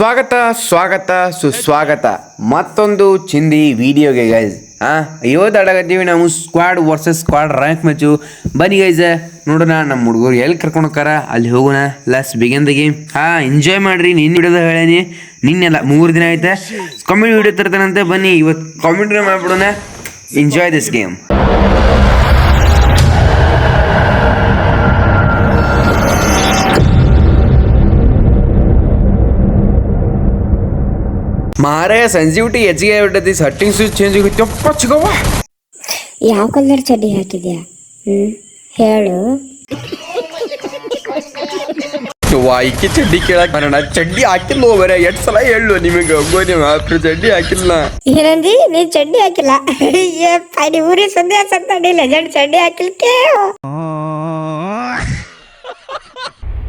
ಸ್ವಾಗತ ಸ್ವಾಗತ, ಸುಸ್ವಾಗತ. ಮತ್ತೊಂದು ಚಿಂದಿ ವಿಡಿಯೋಗೆ ಗೈಸ್ ಹಾಂ ಇವತ್ತು ಆಡಕತ್ತೀವಿ ನಾವು squad versus squad rank match ಬನ್ನಿ ಗೈಸ್ ನೋಡೋಣ ನಮ್ಮ ಹುಡುಗರು ಎಲ್ಲಿ ಕರ್ಕೊಂಡು ಹೋಗಾರ ಅಲ್ಲಿ ಹೋಗೋಣ. ಲಸ್ ಬಿಗಿನ್ ದ ಗೇಮ್ ಹಾಂ ಎಂಜಾಯ್ ಮಾಡ್ರಿ, ನಿನ್ನ ವಿಡಿಯೋದ ಹೇಳೇನಿ. ನಿನ್ನೆಲ್ಲ ಮೂರು ದಿನ ಆಯ್ತಾ. ಕಾಮಿಡಿ ವಿಡಿಯೋ ತರ್ತಾನಂತೆ, ಬನ್ನಿ ಇವತ್ತು ಕಾಮಿಡಿ ಮಾಡಿಬಿಡೋಣ. ಎಂಜಾಯ್ ದಿಸ್ ಗೇಮ್ ಮಾರೇ ಸೆನ್ಸಿಟಿವಿಟಿ ಹೆಚ್ಚಿಗೆ ಆಗ್ಬಿಟ್ಟೈತಿ ಸಟ್ಟಿಂಗ್ ಸ್ವಿಚ್ ಚೇಂಜ್ ಆಗುತ್ತೆ. ಅಪ್ಪ ಯಾವ ಕಲರ್ ಚಡ್ಡಿ ಹಾಕಿದ್ಯಾ? ಹ್ಮ್ ಹೇಳು. ವಾಯ್ಕೆ ಚಡ್ಡಿ ಕೇಳಕ್ ಬರೋಣ. ಚಡ್ಡಿ ಹಾಕಿಲ್ಲ ಬರ. ಎಷ್ಟ್ ಸಲ ಹೇಳು ನಿಮಗೆ ಹೋಗೋನಿ ಮಾತ್ರ ಚಡ್ಡಿ ಹಾಕಿಲ್ಲ. ಏನಂದಿ? ನೀ ಚಡ್ಡಿ ಹಾಕಿಲ್ಲ. ಏ ಪಡಿ ಊರಿ ಸುದ್ದಿ ಸತ್ತಡಿ ಜಡ್ ಚಡ್ಡಿ ಹಾಕಿಲ್ಕೆ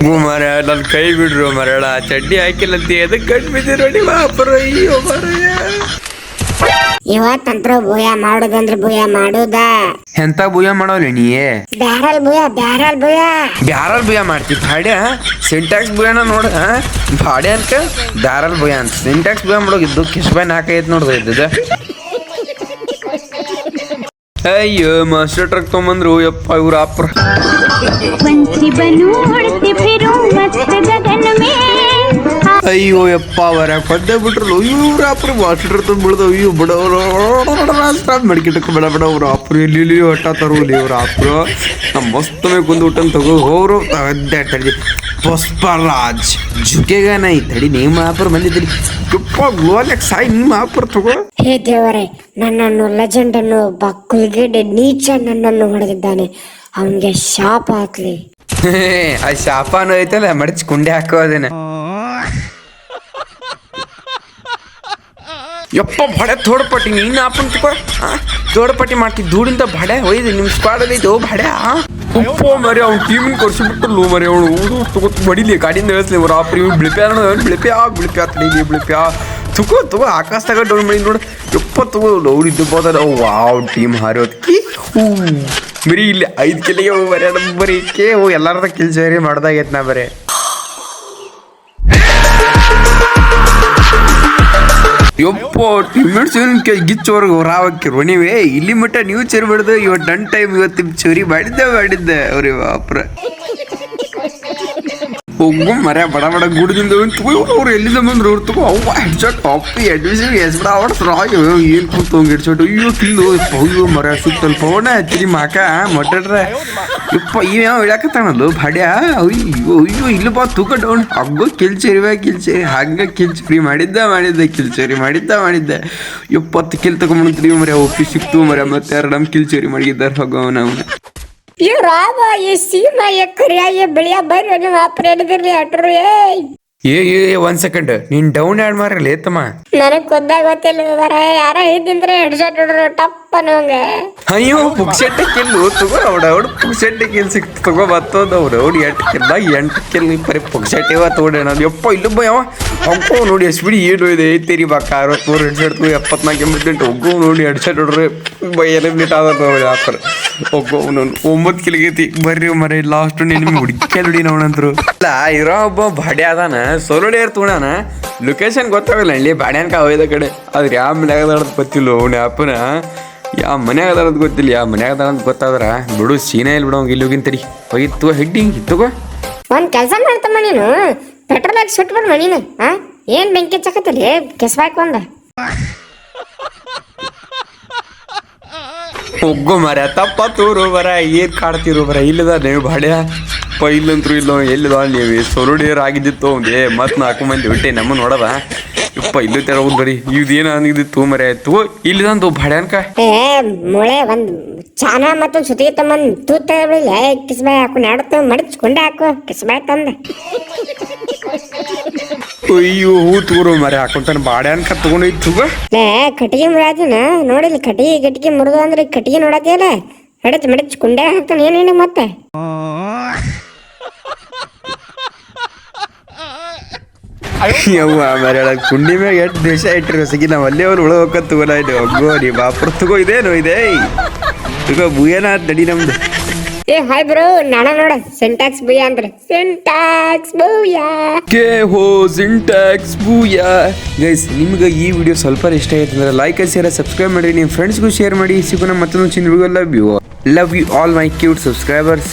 ಹ್ಞೂ ಮರ ನನ್ನ ಕೈ ಬಿಡ್ರು ಮರಳ ಚಡ್ಡಿ ಹಾಕಿಲ್ಲಂತೆ ಎದಕ್ಕೆ ಕಟ್ ಬಿದ್ದಿರೋಡಿ ಮಾಪರ ಅಯ್ಯೋ ಮರಯ್ಯ ಇವತ್ತಂತ್ರ ಭೂಯ ಮಾಡೋದಂದ್ರ ಭೂಯ ಮಾಡುದ. ಎಂತ ಭೂಯ ಮಾಡೋಲ್ಲ ನೀಯೇ ಬ್ಯಾರಲ್ ಭೂಯ ಬ್ಯಾರಲ್ ಭೂಯ. ಬ್ಯಾರಲ್ ಭೂಯ ಮಾಡ್ತಿ ಭಾಡ್ಯ? ಸಿಂಟ್ಯಾಕ್ಸ್ ಭೂಯನ ನೋಡ ಭಾಡ್ಯ ಅಂತ ಬ್ಯಾರಲ್ ಭೂಯ ಅಂತ. ಸಿಂಟ್ಯಾಕ್ಸ್ ಭೂಯ ಮಾಡೋಗಿದ್ದು ಕಿಶ್ಬಾಯ್ ನಾಲ್ಕೈದು ನೋಡ್ದ ಇದ್ದದ ಅಯ್ಯೋ ಮಾಸ್ಟರ್ ಟ್ರಕ್ ತೊಗೊಂಬಂದ್ರು ಯಪ್ಪ ಇವ್ರ ಅಪ್ರ. ಅಯ್ಯೋ ಯಪ್ಪ, ಅವರ ಪದ್ಯ ಬಿಟ್ರಲ್ಲ? ಇವ್ರ ಅಪ್ರ ತಂದು ಬಿಡ್ದು ಅಯ್ಯೋ, ಬಿಡವ್ರು. ಸ್ಟಾಪ್ ಮಡಿಕಿಟ್ಟಕ್ಕೆ ಬೇಡ ಬೇಡ, ಅವ್ರ ಅಪ್ರ ಇಲ್ಲಿ ಇಲ್ಲಿ ಹೊಟ್ಟ ತರುವುಲಿ ಇವ್ರ ಅಪ್ರು ನಮ್ಮ ಮಸ್ತ್ ಮೇಲೆ ಕುಂದು ಊಟ ತಗೋ ಹೋರು ಅದ್ದೆ ತಡಿ ಪುಷ್ಪರಾಜ್, ಜುಗೆಗಾನ ನೈ ತಡಿ ನಿಮ್ಮ ಆಪರ್ ಬಂದಿದ್ರಿ ಯಪ್ಪ ಗೋಲಕ್ ಸಾಯಿ, ನಿಮ್ಮ ಆಪರ್ ತಗೋ. ಹೇ ದೇವರೇ, ನನ್ನನ್ನು ಲೆಜೆಂಡ್ ಅನ್ನು ಬಕ್ಕುಲ್ಗೆಡೆ ಕುಲ್ಗಿಡ್ ನೀಚ ನನ್ನನ್ನು ಹೊಡೆದಿದ್ದಾನೆ. ಅವನಿಗೆ ಶಾಪ್ ಹಾಕ್ಲಿ. ಆ ಶಾಪಾನು ಐತಲ್ಲ, ಮಡಚ್ ಕುಂಡೆ ಹಾಕೋದೇನೆ ಯಪ್ಪ ಬಡೆ ತೋಡ್ಪಟ್ಟಿ, ನೀನ್ ಆಪನ್ ತಗೋ ತೋಡ್ಪಟ್ಟಿ ಮಾಡ್ತಿ, ಧೂಳಿಂದ ಬಡೆ ಒಯ್ದು, ನಿಮ್ ಸ್ಕ್ವಾಡ್ ಐತೆ ಬಡೆ ಉಪ್ಪು ಮರಿ ಅವ್ನ ಟೀಮ್ ಕೊರ್ಸಿ ಬಿಟ್ಟಲು ಮರಿ ಅವಳು ತಗೋ, ಬಡಿಲಿ, ಗಾಡಿಯಿಂದ ಇಳಿಸ್ಲಿ, ಅವ್ರು ಆ ಇವ್ ಬಿಳಿಪೆ ಬಿಳಿಪೆ ಆ ಬಿಳಿಪೆ ಬಿಳಿಪೆ ಆ ತುಗೋ ಆಕಾಶದಾಗ ಡೌನ್ ಮಾಡಿ ನೋಡು. ಯಪ್ಪ ತಗೋ ಅವ್ರಿದ್ದು ಬೋದ ವಾವ್ ಟೀಮ್ ಹಾರೋದ್ ಕಿ, ಹೂ. ಬರೀ ಇಲ್ಲಿ ಐದು ಕಿಲಿಗೆ ಬರೀ ಬರೀ ಕೇ ಹೋಗಿ ಎಲ್ಲಾರ್ದ ಕಿಲ್ ಸೇರಿ ಮಾಡ್ದಾಗೈತೆ ನಾ ಬರೀ. ಯಪ್ಪ ಟಿಮಿಟ್ಸ್ ಗಿಚ್ಚೋರ್ಗೆ ಹೊರಾವಕ್ಕಿರು ನೀವೇ ಇಲ್ಲಿ ಮಟ್ಟ ನೀವು ಚೇರ್ಬಿಡ್ದು ಇವತ್ತು ನನ್ನ ಟೈಮ್ ಇವತ್ತು ಚೋರಿ ಮಾಡಿದ್ದೆ ಮಾಡಿದ್ದೆ. ಅವ್ರಿ ಬಾಪ್ರ ಹೋಗು ಮರ ಬಡ ಬಡ ಗುಡದಿಂದ ಅವ್ರು ಎಲ್ಲಿಂದ ಬಂದ್ರು ಅವ್ರು ತಗೋ, ಅವ್ವ ಹೆಡ್ಶಾಟ್ ಕಾಪಿ ಅಡ್ಮಿಷನ್ ಎಸ್ ಬಿಡ ಅವ್ರ ರಾಯ್ ಏನು ಕೂತು ಹಂಗೆ ಹೆಡ್ಶಾಟ್ ಅಯ್ಯೋ, ತಿಂದು ಅಯ್ಯೋ ಮರ ಸುತ್ತಲ್ ಪವನ ಹಚ್ಚಿರಿ ಮಾಕ ಮಟಡ್ರೆ ಇಪ್ಪ ಇವ್ ಯಾವ ಇಳಕತ್ತಾನಲ್ಲ ಭಾಡ್ಯ? ಅಯ್ಯೋ ಅಯ್ಯೋ, ಇಲ್ಲ ಬಾ, ತೂಕ ಡೌನ್ ಕಿಲ್ಚೇರಿ ಕಿಲ್ಚೇರಿ. ಹಂಗ ಕಿಲ್ಚೇರಿ ಮಾಡಿದ್ದ, ಮಾಡಿದ್ದೆ, ಕಿಲ್ಚೇರಿ ಮಾಡಿದ್ದ, ಮಾಡಿದ್ದೆ. ಇಪ್ಪತ್ತು ಕಿಲ್ ತಗೊಂಡ್ಬಂದ್ರಿ ಮರ ಒಪ್ಪಿ ಸಿಕ್ತು ಮರ ಮತ್ತೆ ಯಾರು ನಮ್ಮ ಕಿಲ್ಚೇರಿ ಮಾಡಿದ್ದಾರೆ ಹೋಗೋ ನಾವು ಈ ರಾಮ ಈ ಸೀಮ ಈ ಕರಿಯ ಈ ಬಿಳಿಯ ಬರ್ರಿ ನೀವು ಆಪರ್ ಹಿಡಿದಿರ್ಲಿ ಅಟ್ರು ಏಯ್ ಏ ಏ ಒಂದ್ ಸೆಕೆಂಡ್ ನೀನ್ ಡೌನ್ ಆಡ್ ಮಾರಲ್ಲ ಏತಮ್ಮ ನನಗ್ ಖುದ್ದಾಗ್ ಗೊತ್ತಿಲ್ಲ ಬರ ಯಾರ ಇದ್ದಿಂದ್ರೆ ಹೆಡ್ಶಾಟ್ ಹೊಡ್ರು ನಂಗೆ ಅಯ್ಯೋ ಪುಕ್ಸೆಟ್ಟೆ ಕಿಲ್ಲು ತಗೋ ಅವ್ಡ ಅವ್ಡ ಪುಕ್ಸೆಟ್ಟೆ ಕಿಲ್ ಸಿಕ್ತು ತಗೋ ಬತ್ತೋದು ಅವ್ರು ಅವ್ಡು ಎಂಟು ಕಿಲ್ಲ ಎಂಟು ಕಿಲ್ ಬರೀ ಪುಕ್ಸೆಟ್ಟೆ ತೋಡೆ ನಾನು. ಯಪ್ಪ, ಇಲ್ಲ ಬಯ್ಯವ ಅಪ್ಪೋ ನೋಡಿ, ಎಷ್ಟು ಬಿಡಿ ಏನು ಇದೆ ಐತಿರಿ ಬಾಕ ಅರವತ್ಮೂರು ಎಂಟು ಎಪ್ಪತ್ನಾಲ್ಕು ಎಂಬತ್ತೆಂಟು ಒಗ್ಗು ನೋಡಿ ಎರಡು ಸೆಟ್ ಹೊಡ್ರಿ ಬೈ ಎಲಿಮಿನೇಟ್ ಆದ ನೋಡಿ ಆಫರ್ ಒಗ್ಗು ನಾನು ಒಂಬತ್ತು ಕಿಲಗೈತಿ ಬರ್ರಿ ಮರೆ ಲಾಸ್ಟ್ ನಿಮ್ಗೆ ಹುಡುಕಿ ನೋಡಿ ನೋಡಂತರು ಇಲ್ಲ ಇರೋ ಒಬ್ಬ ಬಾಡಿ ಅದಾನ ಸೋಲೋಡಿಯರ್ ತೋಣಾನ ಲೊಕೇಶನ್ ಗೊತ್ತಾಗಲ್ಲ ಇಲ್ಲಿ ಬಾಡ್ಯಾನ್ಕ ಹೋಯ್ದ ಕಡೆ. ಆದ್ರೆ ಯಾವ ಮನ್ಯಾಗ ಅದಾಡದ್ ಗೊತ್ತಿಲ್ಲ, ಅವ್ನ ಅಪ್ಪನ ಯಾವ ಮನ್ಯಾಗ ಅಂತ ಗೊತ್ತಿಲ್ಲ ಯಾವ ಮನ್ಯಾಗ ಅಂತ ಗೊತ್ತಾದ್ರ ಬಿಡು ಸೀನಾ ಇಲ್ಲಿ ಬಿಡೋ ಇಲ್ಲಿ ಹೋಗಿನ್ ತಡಿ. ಹೋಗಿತ್ತು ಹೆಡ್ಡಿ ಇತ್ತು ಒಂದ್ ಕೆಲ್ಸ ಮಾಡ್ತಮ್ಮ ನೀನು ಪೆಟ್ರೋಲ್ ಹಾಕಿ ಸುಟ್ಟು ಬಿಡ್ ನೀನು ಹಾ ಏನ್ ಬೆಂಕಿ ಚಕತ್ತಲ್ಲಿ ಕೆಸವಾಕ್ ಒಂದ ಒಗ್ಗೋ ಮರ ತಪ್ಪ ತೂರು ಬರ ಏನ್ ಕಾಡ್ತಿರು ಬರ ಇಲ್ಲದ ನೀವು ಬಾಡ್ಯ ಪ ಇಲ್ಲಂತ್ರು ಇಲ್ಲ ಎಲ್ಲಿದ ನೀವು ಸೊರುಡಿಯರ್ ಆಗಿದ್ದಿತ್ತು ಅವ್ನ್ಗೆ ಮತ್ ನಾಲ್ಕು ಮಂದಿ ಬಿಟ್ಟೆ ನಮ್ಮ ನೋಡದ. ಇಲ್ಲೂ ತರ ಹೋದ್ ಬರೀ ಇವ್ದೇನ ಅಂದಿದ್ದು ಮರ ಆಯ್ತು. ಇಲ್ಲಿದಂತು ಬಾಡ್ಯಾನ್ಕ ಏ ಮೊಳೆ ಒಂದ್ ಚಾನ ಮತ್ತೊಂದ್ ಸುತ್ತಿಗೆ ತಮ್ಮನ್ ತೂತ ಕಿಸ್ಬಾಯ್ ಹಾಕೊಂಡು ಆಡುತ್ತ ಮಡಚ್ಕೊಂಡೆ ಹಾಕು ಕಿಸ್ಬಾಯ್ ತಂದ. ಅಯ್ಯೋ ಹೂ ತೂರು ಮರ ಹಾಕೊಂತಾನ ಬಾಡ್ಯಾನ್ಕ ತಗೊಂಡೈತು ಲೇ ಕಟ್ಟಿಗೆ ಮುರಾದಿನ. ನೋಡಿಲ್ಲ ಕಟ್ಟಿಗೆ ಕಟ್ಟಿಗೆ ಮುರಿದು ಅಂದ್ರೆ ಕಟ್ಟಿಗೆ ನೋಡತಿಯಲ್ಲ ಹಡತ್ ಮಡಚ್ ಕುಂಡೆ ಹಾಕ್ತಾನೆ ಏನೇನು ಮತ್ತೆ? ಯವ್ವ ಮರಳ ಕುಂಡಿ ಮ್ಯಾಗ ಎಷ್ಟು ದೇಶ ಇಟ್ಟಿರೋ ಸಿಗಿ ನಾವು ಅಲ್ಲೇ ಅವ್ರು ಉಳ ತಗೋಲ ಇದು. ಅಗ್ಗೋ ನೀ ಬಾಪುರ ತಗೋ ಇದೇನು ಇದೆ? ತಗೋ ಬುಯನ ನಡಿ ನಮ್ದು. ಏ ಹಾಯ್ ಬ್ರೋ ನಾನ ನೋಡ. ಸಿಂಟ್ಯಾಕ್ಸ್ ಬುಯ್ಯ ಅಂದ್ರೆ. ಸಿಂಟ್ಯಾಕ್ಸ್ ಬುಯ್ಯ ಕೆ ಹೋ ಸಿಂಟ್ಯಾಕ್ಸ್ ಬೂಯಾ ಗೈಸ್ ನಿಮ್ಗೆ ಈ ವಿಡಿಯೋ ಸ್ವಲ್ಪ ಇಷ್ಟ ಆಯ್ತು ಅಂದ್ರೆ ಲೈಕ್ ಶೇರ್ ಸಬ್ಸ್ಕ್ರೈಬ್ ಮಾಡಿ ನಿಮ್ಮ ಫ್ರೆಂಡ್ಸ್ಗೂ ಶೇರ್ ಮಾಡಿ. ಸಿಗೋಣ ಮತ್ತೊಂದು ಚಿನ್ನ love you love you all my cute subscribers